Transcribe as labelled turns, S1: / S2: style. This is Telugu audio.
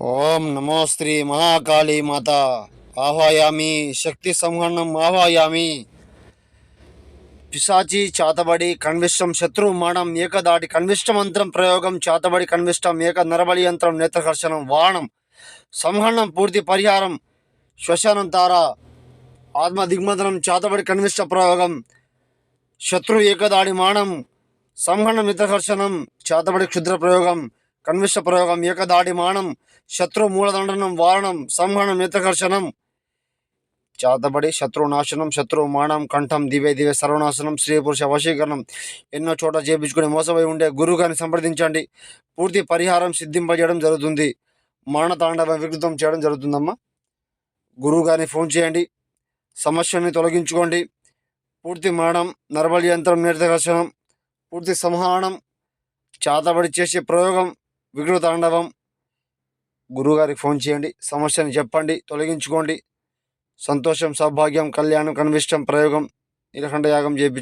S1: ఓం నమో శ్రీ మహాకాళీ మాత. ఆహ్వాయామి శక్తి సంహరణం ఆహ్వాయామి. పిశాచి చాతబడి కన్విష్టం శత్రు మాణం ఏకదాటి కన్విష్ట మంత్రం ప్రయోగం చాతబడి కన్విష్టం ఏక నరబలి యంత్రం నేత్రకర్షణం వాణం సంహరణం పూర్తి పరిహారం శ్వశనం తార ఆత్మ దిగ్మంతనం చాతబడి కన్విష్ట ప్రయోగం శత్రు ఏకదాడి మాణం సంహరణ మిత్రకర్షణం చాతబడి క్షుద్ర ప్రయోగం కన్విష్ట ప్రయోగం ఏకదాడిమానం శత్రు మూలదండనం వారణం సంహరణ మిత్రకర్షణం చాతబడి శత్రునాశనం శత్రువు మానం కంఠం దివే దివే సర్వనాశనం స్త్రీ పురుష వశీకరణం. ఎన్నో చోట్ల చేపించుకుని మోసపోయి ఉండే గురువు గారిని సంప్రదించండి. పూర్తి పరిహారం సిద్ధింపజేయడం జరుగుతుంది. మరణ తాండవం వికృతం చేయడం జరుగుతుందమ్మా. గురువు గారిని ఫోన్ చేయండి. సమస్యని తొలగించుకోండి. పూర్తి మరణం నరబలి యంత్రం నిర్దర్శనం పూర్తి సంహరణం చాతబడి చేసే ప్రయోగం వికృత తాండవం గురువుగారికి ఫోన్ చేయండి. సమస్యను చెప్పండి. తొలగించుకోండి. సంతోషం సౌభాగ్యం కళ్యాణం కనివిష్టం ప్రయోగం నీలకంఠ యాగం చేపి